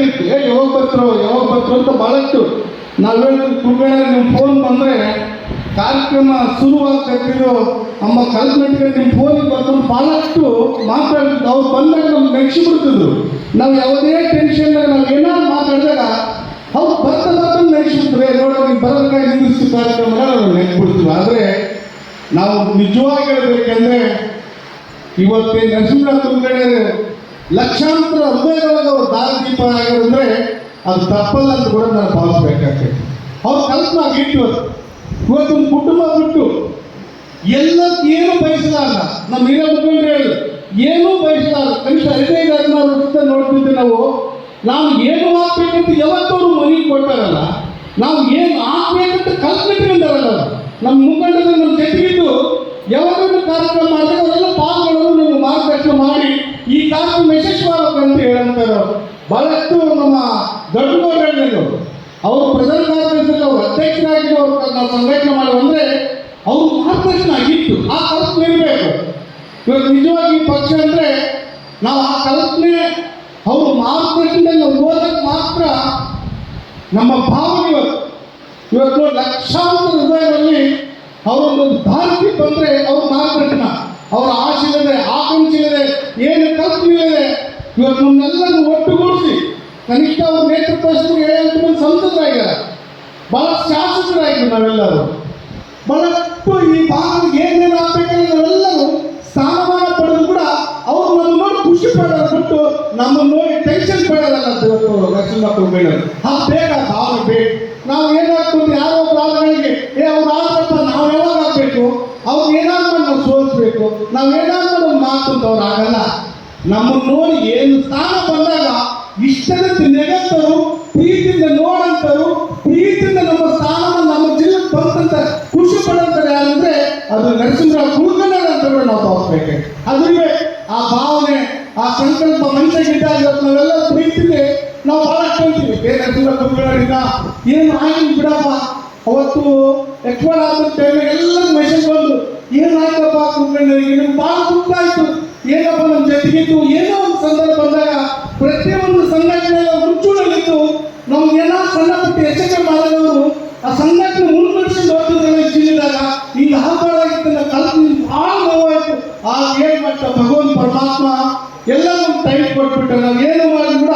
ಇತ್ತು ಏ, ಯಾವಾಗ ಬರ್ತಾರೋ ಯಾವಾಗ ಬರ್ತಾರೋ ಅಂತ ಭಾಳಷ್ಟು ನಾವೇನು ಕುಬೇರ ನಿಮ್ಮ ಫೋನ್ ಬಂದರೆ ಕಾರ್ಯಕ್ರಮ ಶುರುವಾಗ್ತಿರೋ ನಮ್ಮ ಕಲ್ಪನೆಗೆ ನಿಮ್ಮ ಫೋನಿಗೆ ಬಂದು ಭಾಳಷ್ಟು ಮಾತಾಡ್ತಿದ್ದು ಅವ್ರು ಬಂದಾಗ ನಮ್ಗೆ ಮೆಚ್ಚಿ ಬಿಡ್ತಿದ್ರು. ನಾವು ಯಾವುದೇ ಟೆನ್ಷನ್ ನಾವು ಏನಾದ್ರು ಮಾತಾಡಿದಾಗ ಅವ್ರು ಬರ್ತಾ ಬರ್ತಾ ನೋಡಿ ನೋಡೋ, ನೀವು ಬರೋದಕ್ಕೆ ನಿಲ್ಲಿಸಿ ಕಾರ್ಯಕ್ರಮ ನಾವು ಆದರೆ ನಾವು ನಿಜವಾಗಿ ಹೇಳ್ಬೇಕಂದ್ರೆ ಇವತ್ತೇ ನರಸಿಂಹ ತುಂಗಡೆ ಲಕ್ಷಾಂತರ ಹೃದಯದೊಳಗೆ ಅವ್ರು ದಾರಿದೀಪ ಆಗಿರಂದ್ರೆ ಅದು ತಪ್ಪಲ್ಲ ಅಂತ ಕೂಡ ನಾನು ಭಾವಿಸ್ಬೇಕಾಗ್ತದೆ. ಅವ್ರ ಕಲ್ಪನಾ ಇಟ್ಟು ಇವತ್ತು. ಒಂದು ಕುಟುಂಬ ಬಿಟ್ಟು ಎಲ್ಲ ಏನು ಬಯಸಲಾರ ನಮ್ಮ ಹಿರಿಯ ಮುಖಂಡರು ಹೇಳಿ, ಏನೂ ಬಯಸಲಾರ ಕನಿಷ್ಠ ಹದಿನೈದು, ಹದಿನಾರು ವರ್ಷದ ನೋಡ್ತಿದ್ದೆ ನಾವು. ನಾವು ಏನು ಹಾಕ್ಬೇಕಂತ ಯಾವತ್ತವರು ಮನೆಗೆ ಕೊಡ್ತಾರಲ್ಲ. ನಾವು ಏನು ಆಗ್ಬೇಕಂತ ಕಲ್ಪನೆ ಇಟ್ಕೊಂಡಾರಲ್ಲ ನಮ್ಮ ಮುಖಂಡರು, ನಮ್ಮ ಜೊತೆಗಿದ್ದು ಯಾವಾಗಲೂ ಕಾರ್ಯಕ್ರಮ ಮಾಡಿದಾಗ ಅವರೆಲ್ಲ ಪಾಲ್ಗೊಳ್ಳೋದು ನಮ್ಮ ಮಾರ್ಗದರ್ಶನ ಮಾಡಿ ಈ ಮೆಸೇಜ್ ಮಾಡಬೇಕಂತ ಹೇಳಂತಾರೆ ಬಹಳಷ್ಟು ನಮ್ಮ ದೊಡ್ಡ ಗೌರವರು ಅವರು ಪ್ರಧಾನ ಕಾರ್ಯದರ್ಶಿ ಅವರು ಅಧ್ಯಕ್ಷರಾಗಿ ಅವರು ನಾವು ಸಂಘಟನೆ ಅವರು ಮಾರ್ಗದರ್ಶನ ಆಗಿತ್ತು ಆ ಕಲ್ಪನೆ ಇರಬೇಕು. ಇವಾಗ ನಿಜವಾಗಿ ಪಕ್ಷ ಅಂದರೆ ನಾವು ಆ ಕಲ್ಪನೆ ಅವರು ಮಾರ್ಗದರ್ಶನದಲ್ಲಿ ಓದಕ್ಕೆ ಮಾತ್ರ ನಮ್ಮ ಭಾವನೆ ಇವತ್ತು ಇವತ್ತು ಲಕ್ಷಾಂತರ ಹೃದಯದಲ್ಲಿ ಅವರೊಂದು ಭಾರತಿ ಬಂದರೆ ಅವ್ರ ಮಾರ್ಗದರ್ಶನ ಅವರ ಆಸೆ ಇದೆ ಆಕಾಂಕ್ಷೆ ಇದೆ ಏನು ಕಲ್ಪನೆ ಇದೆ ಇವತ್ತು ನಮ್ಮೆಲ್ಲರೂ ಒಟ್ಟುಗೂಡಿಸಿ ಕನಿಷ್ಠ ಅವ್ರ ನೇತೃತ್ವ ವಹಿಸಿದ್ರು ಏಳೆಂಟು ಮಂದಿ ಸಂಸದರಾಗಿದ್ದಾರೆ ಬಹಳ ಶಾಸಕರಾಗಿದ್ರು ನಾವೆಲ್ಲರೂ. ಬಹಳಷ್ಟು ಈ ಭಾಗಕ್ಕೆ ಏನೇನು ಆಗ್ಬೇಕಂದ್ರೆ ನಾವೆಲ್ಲರೂ ಸ್ಥಾನಮಾನ ಪಡೆದು ಕೂಡ ಅವ್ರು ನಮ್ಮ ನೋಡಿ ಖುಷಿ ಪಡೋದು ಬಿಟ್ಟು ನಮ್ಮನ್ನು ನೋಡಿ ಟೆನ್ಷನ್ ಪಡೋದಲ್ಲ ಅಂತ ಇವತ್ತು ನರಸಿಂಹಪ್ಪ ಬೇಡ. ಆ ಬೇಡ ಭಾವನೆ ಬೇಡ. ನಾವು ಏನಾಗ್ತೀವಿ ಯಾರೋ ಆಳುಗಳಿಗೆ ಏ, ಅವ್ರು ಆದ್ರಪ್ಪ ನಾವು ಯಾವಾಗ ಆಗ್ಬೇಕು? ಅವ್ರು ಏನಾದ್ರೂ ನಾವು ಸೋಲಿಸ್ಬೇಕು? ನಾವು ಏನಾದ್ರೂ ಮಾತು ಅಂತ ಅವ್ರು ಆಗಲ್ಲ. ನಮ್ಮನ್ನು ನೋಡಿ ಏನು ಸ್ಥಾನ ಬಂದಾಗ ಇಷ್ಟದಂತೆ ನೆಗತ್ತರು, ಪ್ರೀತಿಯಿಂದ ನೋಡಂತರು, ಪ್ರೀತಿಯಿಂದ ನಮ್ಮ ಸ್ಥಾನವನ್ನು ನಮ್ಮ ಜಿಲ್ಲೆಗೆ ಬಂತಂತ ಖುಷಿ ಪಡಂತಾರೆ ಯಾರಂದ್ರೆ ಅದು ನರಸಿಂಹರಾವ್ ಕುಳ್ಕೊಂಡಾಗ ಅಂತ ಕೂಡ ನಾವು ತೋರಿಸ್ಬೇಕು ಅದ್ರಿಗೆ ಆ ಭಾವನೆ, ಆ ಸಂಕಲ್ಪ ಮನುಷ್ಯಗಿದ್ದಾಗ ನಾವೆಲ್ಲ ಪ್ರೀತಿಗೆ ನಾವು ಬಹಳ ಕೇಳ್ತೀವಿ. ಬೇರೆ ನರಸಿಂಹ ಕುಳ್ಕೊಳ್ಳೋದ್ರಿಂದ ಏನು ಆಗಿಲ್ಲ ಬಿಡಪ್ಪ? ಅವತ್ತು ಎಕ್ಸ್ಪರ್ಟ್ ಆದ ಎಲ್ಲ ಮೆಸೇಜ್ ಬಂದು ಏನಾಯ್ತಪ್ಪ ಕುಳ್ಕೊಂಡರಿಗೆ ನಿಮ್ಗೆ ಭಾಳ ದುಃಖ ಆಯ್ತು. ಏನಪ್ಪ ನಮ್ಮ ಜೊತೆಗಿದ್ದು ಏನೋ ಒಂದು ಸಂದರ್ಭ ಬಂದಾಗ ಪ್ರತಿಯೊಂದು ಸಂಘಟನೆ ಮುಂಚೂಣಿಗಿದ್ದು ನಮ್ಗೆಲ್ಲ ಸಣ್ಣ ಪುಟ್ಟ ಯಶಸ್ವಿ ಮಾಡಿದವರು ಆ ಸಂಘಟನೆ ಮುನ್ನಡೆಸಿ ಜೀವಿದಾಗ ಜಿಲ್ಲೆದಾಗ ಹಿಂಗೆ ಹಾಕಲಾಗಿತ್ತು ಕಲ್ಪನೆ ಭಾಳ ನೋವಾಯ್ತು. ಆ ಏನ್ ಮಾಡ್ತ ಭಗವಂತ ಪರಮಾತ್ಮ ಎಲ್ಲ ನಮ್ಗೆ ಟೈಮ್ ಕೊಟ್ಬಿಟ್ಟು ನಾವು ಏನು ಮಾಡಿ ಕೂಡ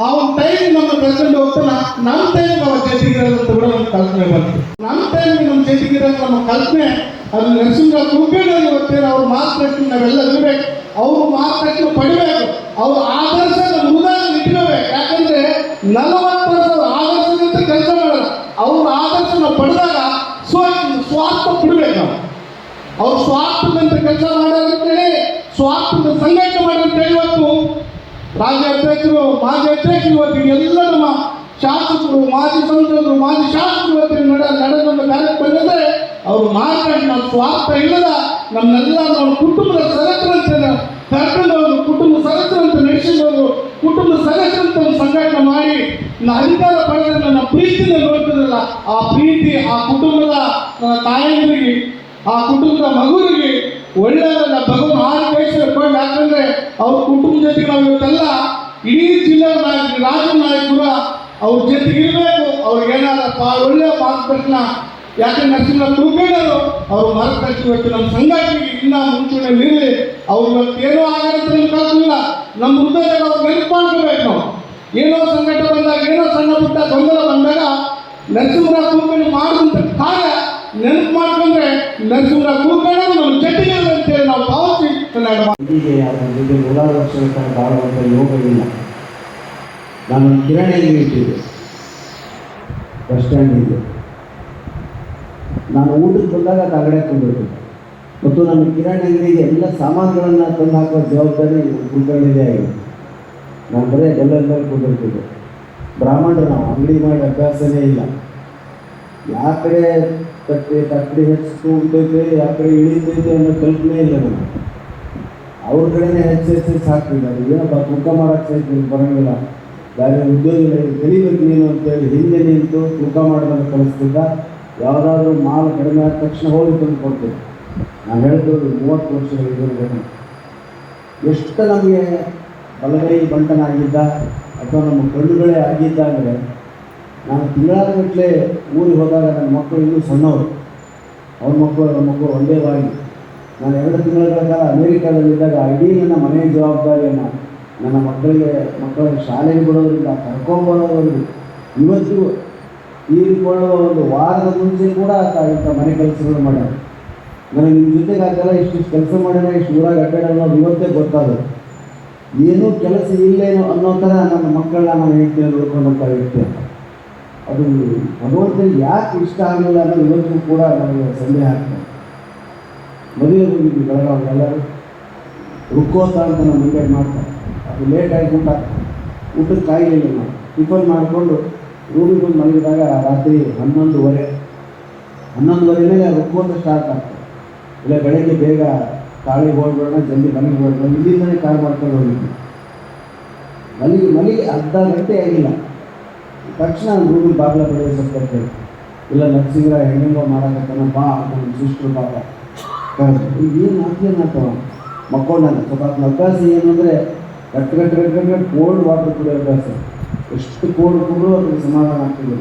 ಆ ಒಂದು ಟೈಮ್ ನಮ್ಮ ಕರ್ಕೊಂಡು ಹೋಗ್ತಾನ ನಮ್ಮ ಟೈಮ್ ಅವ್ರ ಜೊತೆಗಿರೋದಂತ ಕೂಡ ನಮ್ಮ ಕಲ್ಪನೆ ಬಂತು. ನಮ್ಮ ಟೈಮ್ ನಮ್ಮ ಜೊತೆಗಿರೋದು ನಮ್ಮ ಕಲ್ಪನೆ ಅದು ನರಸಿಂಹ ಕುಂಬೇಡಲ್ಲಿ ಇವತ್ತೇನು ಅವ್ರ ಮಾತ್ರ ನಾವೆಲ್ಲ ಇರಬೇಕು. ಅವ್ರ ಮಾತಕ್ಕೆ ಪಡಿಬೇಕು. ಅವ್ರ ಆದರ್ಶದ ಮುಂದಾಗಿ ಇಟ್ಕೋಬೇಕು ಯಾಕಂದ್ರೆ ನಲವತ್ತು ವರ್ಷ ಆದರ್ಶದಂತೆ ಕೆಲಸ ಮಾಡ ಅವ್ರ ಆದರ್ಶನ ಪಡೆದಾಗ ಸ್ವ ಸ್ವಾರ್ಥ ಬಿಡ್ಬೇಕು ನಾವು. ಅವ್ರು ಸ್ವಾರ್ಥದಂತ ಕೆಲಸ ಮಾಡೋದಂತೇಳಿ ಸ್ವಾರ್ಥದ ಸಂಘಟನೆ ಮಾಡೋದಂತೇಳಿ ಇವತ್ತು ರಾಜ್ಯ ಅಧ್ಯಕ್ಷರು, ಮಾಜಿ ಅಧ್ಯಕ್ಷರು ಇವತ್ತಿಗೆ ಎಲ್ಲ ನಮ್ಮ ಶಾಸಕರು, ಮಾಜಿ ಸಂಸದರು, ಮಾಜಿ ಶಾಸಕರು ಇವತ್ತಿನ ನಡೆ ನಡೆದ ಕಾರ್ಯಕ್ರಮ ಬಂದಿದೆ ಅವರು ಮಾತಾಡಿ ನಮ್ಮ ಸ್ವಾರ್ಥ ಇಲ್ಲದ ನಮ್ಮೆಲ್ಲ ನಾವು ಕುಟುಂಬದ ಸದಸ್ಯರಂತೆ ಕರ್ಕೊಂಡು ಹೋಗಿ ಕುಟುಂಬ ಸದಸ್ಯರಂತೆ ನಡೆಸಿದವರು ಕುಟುಂಬ ಸದಸ್ಯರಂತೆ ಸಂಘಟನೆ ಮಾಡಿ ನನ್ನ ಅಧಿಕಾರ ಪಡೆದ ನನ್ನ ಪ್ರೀತಿಯಿಂದ ನೋಡ್ತಿದ್ರಲ್ಲ, ಆ ಪ್ರೀತಿ, ಆ ಕುಟುಂಬದ ತಾಯಿಯರಿಗೆ ಆ ಕುಟುಂಬದ ಮಗುವಿಗೆ ಒಳ್ಳೆಯದನ್ನ ಭಗವನ್ ಆರು ವಯಸ್ಸು ಯಾಕಂದ್ರೆ ಅವ್ರ ಕುಟುಂಬ ಜೊತೆಗೆ ನಾವು ಇವತ್ತೆಲ್ಲ ಇಡೀ ಜಿಲ್ಲಾ ನಾಯಕ ರಾಜ್ಯ ನಾಯಕರು ಅವ್ರ ಜೊತೆಗೆ ಇರಬೇಕು ಅವ್ರಿಗೆ ಪಾ ಒಳ್ಳೆಯ ಮಾರ್ಗದರ್ಶನ ಯಾಕಂದ್ರೆ ನರಸಿಂಹ ತುರ್ಬೇಡರು ಅವರು ಮಾರ್ಗದರ್ಶಿ ಇವತ್ತು ನಮ್ಮ ಸಂಘಟನೆಗೆ ಇನ್ನ ಮುಂಚೂಣಿ ನಿಲ್ಲಿ ಅವ್ರು ಇವತ್ತು ಏನೋ ಆಗತ್ತೆ ನಮ್ಗೆ ನಮ್ಮ ಹೃದಯದಾಗ ಅವ್ರು ನೆನಪು ಮಾಡ್ಕೋಬೇಕು ನಾವು ಏನೋ ಸಂಕಟ ಬಂದಾಗ, ಏನೋ ಸಣ್ಣ ಪುಟ್ಟ ಗೊಂದಲ ಬಂದಾಗ ನರಸಿಂಹರಾವ್ ಕುಲಕರ್ಣಿ ಮಾಡುವಂತ ಕಾರ್ಯ ನೆನಪು ಮಾಡ್ಕೊಂಡ್ರೆ ನರಸಿಂಹರಾವ್ ಕುಲಕರ್ಣಿ ನಮ್ಮ ಜಟ್ಟಿಗೆ ಅಂತೇಳಿ ನಾವು ಭಾವಿಸಿ ಹೀಗೆ ವರ್ಷಗಳ ಕಾಲ ಬಾಳುವಂಥ ಯೋಗ ಇಲ್ಲ. ನಾನು ಕಿರಾಣಿಯಲ್ಲಿ ಇಟ್ಟಿದ್ದೆ ಬಸ್ ಸ್ಟ್ಯಾಂಡಿಗೆ ನಾನು ಊಟಕ್ಕೆ ಬಂದಾಗ ಅದು ಅಂಗಡಿ ಕೊಂಡಿರ್ತಿದ್ದೆ ಮತ್ತು ನನ್ನ ಕಿರಾಣಿ ಅಂಗಡಿಗೆ ಎಲ್ಲ ಸಾಮಾನುಗಳನ್ನು ತಂದು ಹಾಕುವ ಜವಾಬ್ದಾರಿ ಕುಲ್ಕರ್ಣಿದೆ ಆಗಿದೆ. ನಾನು ಬರೀ ಎಲ್ಲ ಕೊಂಡಿರ್ತಿದ್ದೆ ಬ್ರಾಹ್ಮಣರು ನಾವು ಅಂಗಡಿ ಮಾಡಿ ಅಭ್ಯಾಸನೇ ಇಲ್ಲ. ಯಾವ ಕಡೆ ತಟ್ಟೆ ತಕ್ಕಡಿ ಹೆಚ್ಚು ಉಂಟೈತೆ, ಯಾವ ಕಡೆ ಇಳಿತೈತೆ ಅನ್ನೋ ಕಲ್ಪನೆ ಇಲ್ಲ ನಾನು ಅವ್ರ ಕಡೆನೇ ಹೆಚ್ಚು ಹೆಚ್ಚು ಹಾಕ್ತಿದ್ದಾರೆ ಏನಪ್ಪ ತೂಕ ಮಾಡೋಕ್ಕೆ ಸಹಿತ ಬರೋಂಗಿಲ್ಲ. ಬೇರೆ ಉದ್ಯೋಗಿಗಳಿಗೆ ಕಲಿಬೇಕು ನೀನು ಅಂತೇಳಿ ಹಿಂದೆ ನಿಂತು ತೂಕ ಮಾಡೋದನ್ನು ಕಲಿಸ್ತಿದ್ದ. ಯಾವುದಾದ್ರೂ ಮಾಲ್ ಕಡಿಮೆ ಆದ ತಕ್ಷಣ ಹೋಗಿ ತಂದು ಕೊಡ್ತೇವೆ ನಾನು ಹೇಳ್ತಿರೋದು ಮೂವತ್ತು ವರ್ಷ ಇದ್ದೇನೆ ಎಷ್ಟು ನಮಗೆ ಬಲಗೈ ಬಂಟನಾಗಿದ್ದ ಅಥವಾ ನಮ್ಮ ಕಣ್ಣುಗಳೇ ಆಗಿದ್ದಾದರೆ ನಾನು ತಿಂಗಳಾಗಟ್ಟಲೆ ಊರಿಗೆ ಹೋದಾಗ ನನ್ನ ಮಕ್ಕಳು ಇನ್ನೂ ಸಣ್ಣವರು. ಅವ್ರ ಮಕ್ಕಳು, ನಮ್ಮ ಮಕ್ಕಳು ಒಂದೇ ಬಾಗಿ ನಾನು ಎರಡು ತಿಂಗಳ ಕಾಲ ಅಮೇರಿಕಾದಲ್ಲಿದ್ದಾಗ ಇಡೀ ನನ್ನ ಮನೆಯ ಜವಾಬ್ದಾರಿಯನ್ನು ನನ್ನ ಮಕ್ಕಳಿಗೆ ಮಕ್ಕಳಿಗೆ ಶಾಲೆಗೆ ಬರೋದ್ರಿಂದ ಕರ್ಕೊಂಬರೋದ್ರಿಂದ ಇವತ್ತಿಗೂ ತೀರಿಕೊಳ್ಳುವ ಒಂದು ವಾರದ ಮುಂಚೆ ಕೂಡ ಆತ ಇಂಥ ಮನೆ ಕೆಲಸಗಳು ಮಾಡ್ಯಾರ. ನನಗೆ ನಿಮ್ಮ ಜೊತೆಗೆ ಇಷ್ಟು ಇಷ್ಟಿಷ್ಟು ಕೆಲಸ ಮಾಡ್ಯಾರ ಇಷ್ಟು ಊರಾಗ ಅಡ್ಡಾಡ ಅನ್ನೋದು ಇವತ್ತೇ ಗೊತ್ತಾದರು ಏನೂ ಕೆಲಸ ಇಲ್ಲೇನೋ ಅನ್ನೋ ಥರ ನನ್ನ ಮಕ್ಕಳನ್ನ ನಾನು ಹೇಳ್ತೇನೆ ನೋಡ್ಕೊಂಡಂಥ ಅಂತ ಅದು ಭಗವಂತನಿಗೆ ಯಾಕೆ ಇಷ್ಟ ಆಗಲಿಲ್ಲ ಅನ್ನೋದು ಇವತ್ತಿಗೂ ಕೂಡ ನನಗೆ ಸಂದೇಹ ಆಗ್ತದೆ. ಮದುವೆ ಹೋಗಿದ್ವಿ ಬೆಳಗಾವಿ ಎಲ್ಲರೂ. ರುಕ್ಕೋತ ಅಂತ ನಾನು ಮುಂದೆ ಮಾಡ್ತಾರೆ. ಅದು ಲೇಟಾಗಿ ಊಟ. ಊಟಕ್ಕೆ ಕಾಯಿಲ್ಲ ನಾವು ಟಿಫನ್ ಮಾಡಿಕೊಂಡು ರೂಮಿಗೆ ಬಂದು ಮಲಗಿದಾಗ ರಾತ್ರಿ ಹನ್ನೊಂದುವರೆ ಹನ್ನೊಂದುವರೆ ಮೇಲೆ ರುಕ್ಕೋತ ಸ್ಟಾರ್ಟ್ ಆಗ್ತದೆ. ಇಲ್ಲ ಬೆಳಗ್ಗೆ ಬೇಗ ಕಾಳಿ ಹೋಗ್ಬೇಡ, ಜಲ್ದಿ ಮನೆಗೆ ಹೋಗ್ಬೇಡ ಇಲ್ಲಿಂದನೇ ಕಾರ್ ಮಾಡ್ಕೊಂಡು ಹೋಗಿದ್ವಿ ಮಲಗಿ ಮಲಗಿ ಅರ್ಧ ಗಂಟೆ ಆಗಿಲ್ಲ. ತಕ್ಷಣ ರೂಮಿಗೆ ಬಾಗಿಲ ಸ್ವಲ್ಪ ಇಲ್ಲ ನರ್ಸಿಂಗ್ರ ಹೆಂಗೆಂಗೋ ಮಾಡಕತ್ತಾನ, ಬಾ ಅಂತ ಸಿಸ್ಟ್ರು ಪಾಪ ಕರೆದ್ರು. ಏನು ಆಗ್ತೇನಾಗ್ತವ ಮಕ್ಕೊಂಡ ಸ್ವಲ್ಪ ಅಭ್ಯಾಸ ಏನು ಅಂದರೆ ಗಟ್ಟು ಗಟ್ಟು ಗಟ್ಟು ಕೋಲ್ಡ್ ವಾಟರ್ ಕುಡಿಯೋ ಅಭ್ಯಾಸ. ಎಷ್ಟು ಕೋಲ್ಡ್ ಕೂಡ ಅದ್ರಿಗೆ ಸಮಾಧಾನ ಆಗ್ತದೆ.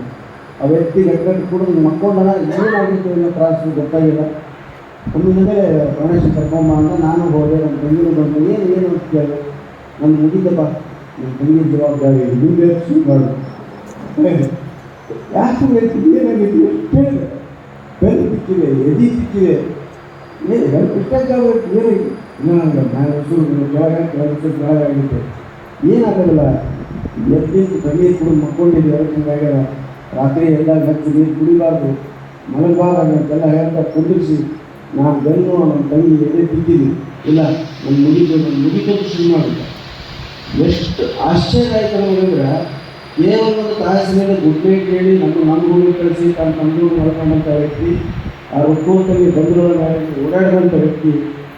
ಆ ವ್ಯಕ್ತಿ ಗಟ್ಟಗಟ್ಟು ಕೂಡ ನೀವು ಮಕ್ಕೊಂಡನ ಏನಾಗಿತ್ತು ಅನ್ನೋ ತ್ರಾಸು ಗೊತ್ತಾಗಿಲ್ಲ. ಒಂದು ಮೇಲೆ ಗಣೇಶ ಕರ್ಕೊಂಬ ಅಂತ ನಾನು ಹೋದೆ, ನಮ್ಮ ತಂಗಿನ ಬಂದು. ಏನು ಏನು ಅಂತ ಕೇಳಿದೆ ಮುಗಿದಪ್ಪ ನನ್ನ ತಂಗಿ ಜವಾಬ್ದಾರಿ ಮುಂದೆ ಸುಮಾರು. ಯಾಕೆ ಹೇಳ್ತಿದ್ದೆ ಏನಾಗಿತ್ತು? ಕೇಳಿದೆ? ಬೆನ್ನು ಬಿಕ್ಕಿದೆ, ಎದಿ ಬಿಕ್ಕಿದೆ. ಏನು ಇಷ್ಟಾಗ ಏನಾಗಿದೆ? ನಾನು ಹೆಸರು ಕೆಳಗೆ ಕೆಳಗಾಗಿದ್ದೆ ಏನಾಗಲ್ಲ ಎದ್ದಿದ್ದು ತಣ್ಣೀರು ಕುಡಿದು ಮಕ್ಕೊಂಡಿದ್ದೆ ಎರಡು ತಿಂಗಳಾಗ್ಯಾರ ರಾತ್ರಿ ಎಲ್ಲ ಹಚ್ಚಿ ನೀರು ಕುಡಿಬಾರ್ದು. ಮಲಗಬಾರ್ದು ಅಂತೆಲ್ಲ ಹೇಳ್ತಾ ಕುಂದಿರಿಸಿ, ನಾನು ಬೆನ್ನು ನಮ್ಮ ತಂಗಿ ಎದೆ ಬಿದ್ದೀವಿ ಇಲ್ಲ ನನ್ನ ಮುಗಿದು ನನ್ನ ಮುಗಿಕೊಂಡು ಶುರು ಮಾಡಿದ್ದೆ. ಎಷ್ಟು ಆಶ್ಚರ್ಯ ಆಯ್ತು ನಮಗಂದ್ರೆ ಕೇವಲ ಒಂದು ತಾಸಿನ ಮೇಲೆ ನೈಟ್ ಹೇಳಿ ನಮ್ಮ ನಮ್ಮ ಕಳಿಸಿ ತನ್ನ ತಂದು ಮಾಡ್ಕೊಂಡಂಥ ವ್ಯಕ್ತಿ, ಆ ರುಕ್ಕೋತಲ್ಲಿ ಬಂದಿರೋ ಓಡಾಡಿದಂಥ ವ್ಯಕ್ತಿ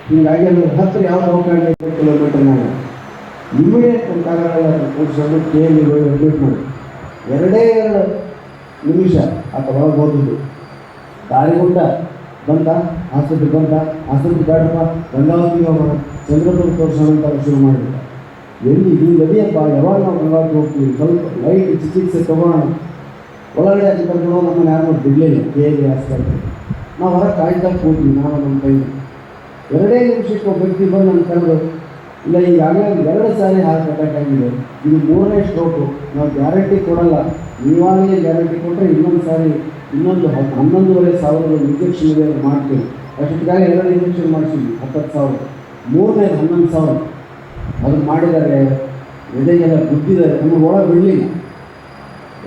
ಹಿಂಗಾಗಿ ಅಂದ್ರೆ ಹತ್ತಿರ ಯಾವ ಅವಕಾಶ ಕಿಲೋಮೀಟರ್ನಾಗ. ಇಮಿಡಿಯೇಟ್ ನಮ್ಮ ತಂತ್ರಗಳನ್ನು ಕೂಡಿಸ್ಕೊಂಡು ಕೇಳಿಗಳು ಅಡ್ಮಿಟ್ ಮಾಡಿ ಎರಡೇ ಎರಡು ನಿಮಿಷ ಅಥವಾ ಓದಿದ್ದು ದಾರಿಗುಂಡ, ಬಂದ ಆಸ್ಪತ್ರೆ ಬಂದ ಆಸ್ಪತ್ರೆ ಬೇಡಪ್ಪ, ಗಂಗಾವತಿ ಅವರ ಚಂದ್ರಪುರ ತೋರಿಸೋಣ ಶುರು ಮಾಡಿದ್ದ ಎಲ್ಲಿ, ಈ ನದಿಯಪ್ಪ ಯಾವಾಗ ನಾವು ಗಂಗಾವತಿ ಹೋಗ್ತೀವಿ? ಸ್ವಲ್ಪ ಲೈಟ್ ಚಿಕಿತ್ಸೆ ತಗೋಣ. ಒಳಗಡೆ ಅಂತ ಕರ್ಕೊಂಡು ನಮ್ಮನ್ನು ಯಾರು ಬಿಡಲಿಲ್ಲ. ಕೇಳಿ ಆಸ್ಪತ್ರೆ ನಾವು ಹೊರಗೆ ಕಾಯ್ತಾ ಕೂತೀವಿ ನಾವು ನಮ್ಮ ಕೈ ಎರಡೇ ನಿಮಿಷಕ್ಕೆ ಒಬ್ಬ ವ್ಯಕ್ತಿ ಬಂದು ನನ್ನ ಕರೆದು ಇಲ್ಲ ಈಗಾಗಲೇ ಎರಡು ಸಾರಿ ಹಾರ್ಟ್ ಅಟ್ಯಾಕ್ ಆಗಿದೆ. ಇದು ಮೂರನೇ ಸ್ಟ್ರೋಕು ನಾವು ಗ್ಯಾರಂಟಿ ಕೊಡಲ್ಲ. ನೀವಾಗಲೇ ಗ್ಯಾರಂಟಿ ಕೊಟ್ಟರೆ ಇನ್ನೊಂದು ಸಾರಿ, ಇನ್ನೊಂದು ಹತ್ತು ಹನ್ನೊಂದುವರೆ ಸಾವಿರದ ಇಂಜೆಕ್ಷನ್ ಇದೆ ಮಾಡ್ತೀವಿ. ಅಷ್ಟೊತ್ತಿಗಾಗಿ ಎರಡು ಇಂಜೆಕ್ಷನ್ ಮಾಡಿಸಿದ್ವಿ, ಹತ್ತತ್ತು ಸಾವಿರ. ಮೂರನೇ ಹನ್ನೊಂದು ಸಾವಿರ. ಅದನ್ನು ಮಾಡಿದ್ದಾರೆ ಎದೆಗೆಲ್ಲ ಗುದ್ದಿದ್ದಾರೆ ನಮಗೆ ಒಳಗೆ ಬಿಡಲಿಲ್ಲ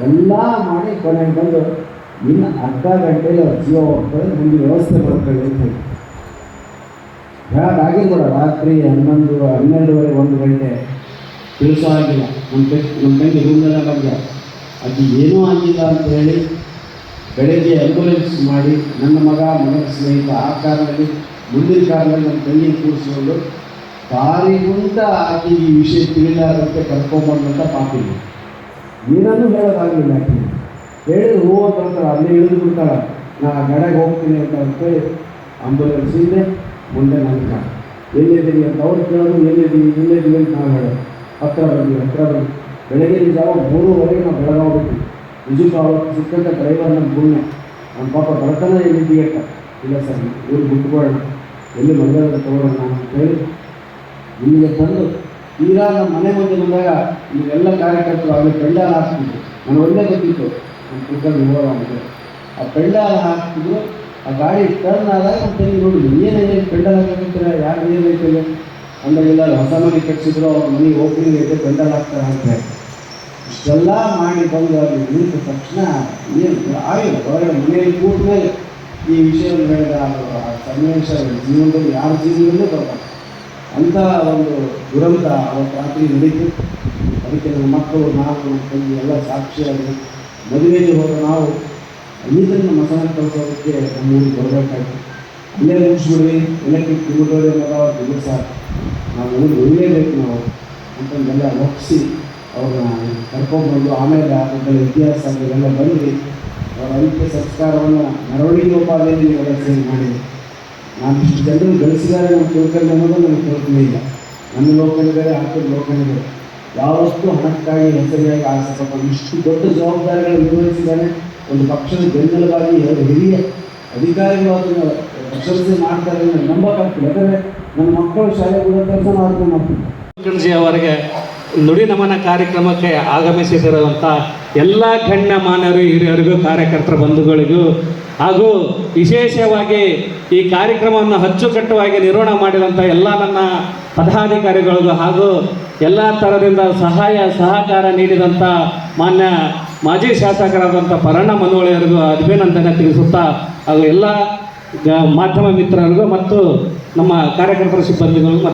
ಎಲ್ಲ ಮಾಡಿ ಕೊನೆಗೆ ಬಂದು ಇನ್ನು ಅರ್ಧ ಗಂಟೆಯಲ್ಲಿ ಜೀವ ಹೋಗ್ತದೆ ನಿಮಗೆ ವ್ಯವಸ್ಥೆ ಮಾಡ್ಕೊಳ್ಳಿ ಅಂತ ಹೇಳಿ. ಹೇಳೋಕ್ಕಾಗಿಲ್ಲ ರಾತ್ರಿ ಹನ್ನೊಂದು, ಹನ್ನೆರಡುವರೆ, ಒಂದು ಗಂಟೆ ಕೆಲಸ ಆಗಿಲ್ಲ. ನಮ್ಮ ತಂಗಿ ನಮ್ಮ ತಂಗಿ ರೂಮ್ನೆಲ್ಲ ಬಂದ ಅದು ಏನೂ ಆಗಿಲ್ಲ ಅಂತ ಹೇಳಿ ಬೆಳಗ್ಗೆ ಆಂಬುಲೆನ್ಸ್ ಮಾಡಿ ನನ್ನ ಮಗ ಮಗನ ಸ್ನೇಹಿತ ಆ ಕಾರಣದಲ್ಲಿ, ಮುಂದಿನ ಕಾರಣದಲ್ಲಿ ನಮ್ಮ ತಂಗಿ ಕೂರಿಸ್ಕೊಂಡು ಕಾರಿಗುಂಟ ಆಕೆ ಈ ವಿಷಯ ತಿಳಿಲಾರಂತೆ ಕರ್ಕೊಂಬಂದಂಥ ಪಾಪಿಗೆ ಏನನ್ನೂ ಹೇಳೋದಾಗಲಿಲ್ಲ ಆಕೆ. ಹೇಳಿದ್ರು ಹೂ ಅಂತ ಅಲ್ಲಿ ಅಲ್ಲೇ ಇಳಿದು ಬಿಡ್ತಾಳೆ ನಾ ಗಡೆಗೆ ಹೋಗ್ತೀನಿ ಅಂತ ಅಂತೇಳಿ ಆಂಬುಲೆನ್ಸ್ ಇದೆ ಮುಂದೆ ನಂತರ ಎಲ್ಲಿದ್ದೀವಿ ಅಂತ ಅವ್ರು ಕೇಳೋದು ಎಲ್ಲಿದ್ದೀವಿ ಎಲ್ಲಿದ್ದೀವಿ ಅಂತ ನಾವು ಹೇಳೋದು. ಹತ್ರ ಬನ್ನಿ ಹತ್ರ ಬನ್ನಿ. ಬೆಳಗ್ಗೆ ಜಾವ ಮೂರುವರೆಗೆ ನಾವು ಬೆಳಗಾವಿ ಬಿಟ್ಟು ನಿಜಕ್ಕೂ ಅವತ್ತು ಸಿಕ್ಕಂಥ ಡ್ರೈವರ್ ನಮ್ಮ ಪುಣ್ಯ ನಮ್ಮ ಪಾಪ ಬಡತನ ಎಲ್ಲಿದ್ದೀವಿ ಅಂತ. ಇಲ್ಲ ಸರ್ ಇವ್ರು ಬಿಟ್ಕೊಳ್ಳೋಣ ಎಲ್ಲಿ ಮಂಗಳ ತಗೊಳ್ಳೋಣ ಅಂತ ಹೇಳಿ ನಿಮಗೆ ತಂದು ತೀರಾ ನಮ್ಮ ಮನೆ ಮುಂದೆ ಬಂದಾಗ ನೀವೆಲ್ಲ ಕಾರ್ಯಕರ್ತರು ಅಲ್ಲಿ ಪೆಂಡಾಲ್ ಹಾಕ್ತಿದ್ರು. ನನಗೆ ಒಳ್ಳೆ ಗೊತ್ತಿತ್ತು. ನಮ್ಮ ಕುಟುಂಬ ಆ ಪೆಂಡಾಲ್ ಹಾಕ್ತಿದ್ರು. ಆ ಗಾಡಿ ಟರ್ನ್ ಆದಾಗ ಮತ್ತೆ ನೀವು ನೋಡಿ ಏನೇನು ಪೆಂಡಲ್ ಹಾಕಿರ್ತೀರ ಯಾರು ಏನೈತೆ ಅಂದರೆ ಅಂದಾಗೆಲ್ಲ ಹೊಸ ಮನೆ ಕಟ್ಟಿಸಿದ್ರು ಅವ್ರ ಮನೆ ಓಪನಿಂಗ್ ಐತೆ ಪೆಂಡಲ್ ಹಾಕ್ತಾರೆ ಅಂತ ಇಷ್ಟೆಲ್ಲ ಮಾಡಿ ಬಂದು ಅಲ್ಲಿ ನಿಂತ ತಕ್ಷಣ ಏನು ಆಗಿಲ್ಲ ಹೊರಗಡೆ ಮನೆಯಲ್ಲಿ ಕೂತ ಮೇಲೆ ಈ ವಿಷಯವನ್ನು ಹೇಳಿದ ಆ ಸನ್ನಿವೇಶ ಜೀವನದಲ್ಲಿ ಯಾರ ಜೀವನದಲ್ಲೂ ಬರ್ತಾರೆ ಅಂಥ ಒಂದು ದುರಂತ ಅವತ್ತು ರಾತ್ರಿ ನಡೀತು. ಅದಕ್ಕೆ ನಮ್ಮ ಮಕ್ಕಳು, ನಾವು ನಮ್ಮ ತಂಗಿ ಎಲ್ಲ ಸಾಕ್ಷಿಯಾಗಿ ಮದುವೆಗೆ ಹೋದ ನಾವು ಈತನ ಮಸಾಲ ತಗೋದಕ್ಕೆ ನಮ್ಮ ಊರಿಗೆ ಬರಬೇಕಾಯ್ತು ಅಲ್ಲೇ ಮುಗಿಸ್ಬಿಡ್ರಿ ಎಲೆಕ್ಟ್ರಿಕ್ ಕಿಮಟೋರಿ ಅನ್ನೋದು ಸರ್ ನಾವು ಊರಿಗೆ ಒಳ್ಳೇಬೇಕು ನಾವು ಅಂತಂದೆಲ್ಲ ಒಪ್ಪಿಸಿ ಅವ್ರನ್ನ ಕರ್ಕೊಂಡ್ಬಂದು ಆಮೇಲೆ ಅದರ ಇತಿಹಾಸ ಅದೆಲ್ಲ ಬಂದು ಅವರ ಅಂತ್ಯ ಸಂಸ್ಕಾರವನ್ನು ಮೆರವಣಿಗೆ ಉಪಾಧಿಯಲ್ಲಿ ನೀವೆಲ್ಲ ಸೇರಿ ಮಾಡಿ ನಾನು ಇಷ್ಟು ಜನರು ಗಳಿಸಿದ್ದಾರೆ ನಮ್ಮ ತಿಳ್ಕೊಂಡು ಅನ್ನೋದು ನನಗೆ ತಿಳ್ಕೊಂಡೇ ಇಲ್ಲ. ನನ್ನ ಲೋಕನಿದ್ದಾರೆ ಆತನ ಲೋಕನಿದೆ ಯಾವಷ್ಟು ಹಣಕ್ಕಾಗಿ, ಹೆಸರಿಗಾಗಿ ಆಸೆ ಇಷ್ಟು ದೊಡ್ಡ ಜವಾಬ್ದಾರಿಗಳನ್ನು ನಿರ್ವಹಿಸಿದ್ದಾನೆ ಒಂದು ಪಕ್ಷದ ಬೆನ್ನೆಲುಬಾಗಿ ಹಿರಿಯ ಅಧಿಕಾರಿಗಳು ಅದನ್ನು ಪ್ರಶಂಸೆ ಮಾಡ್ತಾರೆ ನಂಬಕ್ಕಾಗ್ತದೆ ಯಾಕಂದರೆ ನನ್ನ ಮಕ್ಕಳು ಶಾಲೆ ಕೆಲಸ ಅವರಿಗೆ ನುಡಿ ನಮನ ಕಾರ್ಯಕ್ರಮಕ್ಕೆ ಆಗಮಿಸಿದಿರುವಂಥ ಎಲ್ಲ ಗಣ್ಯ ಮಾನ್ಯರು ಹಿರಿಯರಿಗೂ, ಕಾರ್ಯಕರ್ತರ ಬಂಧುಗಳಿಗೂ ಹಾಗೂ ವಿಶೇಷವಾಗಿ ಈ ಕಾರ್ಯಕ್ರಮವನ್ನು ಅಚ್ಚುಕಟ್ಟುವಾಗಿ ನಿರ್ವಹಣೆ ಮಾಡಿದಂಥ ಎಲ್ಲ ನನ್ನ ಪದಾಧಿಕಾರಿಗಳಿಗೂ ಹಾಗೂ ಎಲ್ಲ ಥರದಿಂದ ಸಹಾಯ, ಸಹಕಾರ ನೀಡಿದಂಥ ಮಾನ್ಯ ಮಾಜಿ ಶಾಸಕರಾದಂಥ ಪರಣ್ಣ ಮನೋಳಿಯವರಿಗೂ ಅಭಿನಂದನೆ ತಿಳಿಸುತ್ತಾ ಹಾಗೂ ಎಲ್ಲ ಮಾಧ್ಯಮ ಮಿತ್ರರಿಗೂ ಮತ್ತು ನಮ್ಮ ಕಾರ್ಯಕರ್ತರ ಸಿಬ್ಬಂದಿಗಳಿಗೂ